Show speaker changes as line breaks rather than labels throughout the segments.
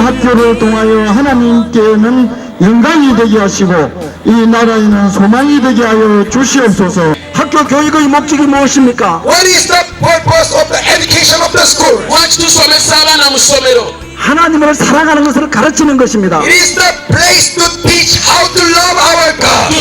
학교를 통하여 하나님께는 영광이 되게 하시고 이 나라에는 소망이 되게 하여 주시옵소서. 학교 교육의 목적이 무엇입니까?
What is the purpose of the education of the school?
하나님을 사랑하는 것을 가르치는 것입니다.
It is the place to teach how to love our God.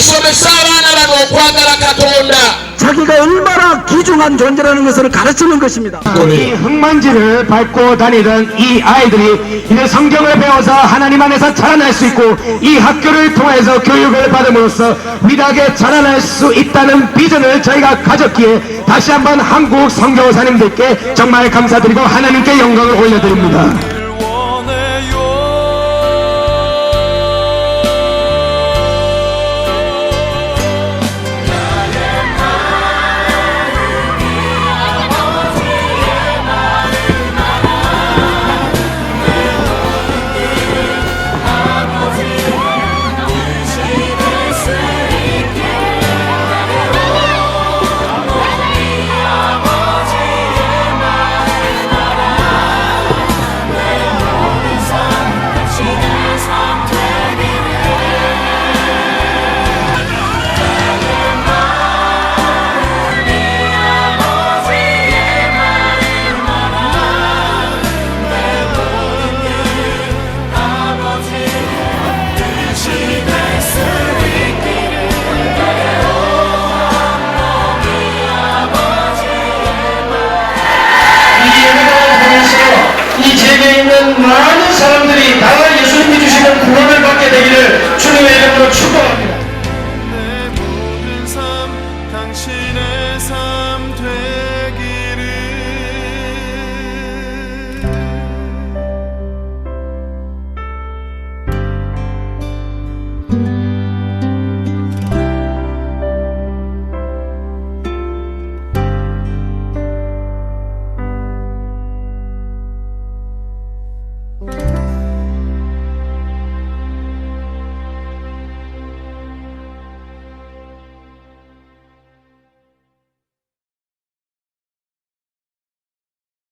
자기가 얼마나 귀중한 존재라는 것을 가르치는 것입니다.
이 흙먼지를 밟고 다니던 이 아이들이 이제 성경을 배워서 하나님 안에서 자라날 수 있고 이 학교를 통해서 교육을 받음으로써 위대하게 자라날 수 있다는 비전을 저희가 가졌기에 다시 한번 한국 성교사님들께 정말 감사드리고 하나님께 영광을 올려드립니다. 구원을 받게 되기를 주님의 이름으로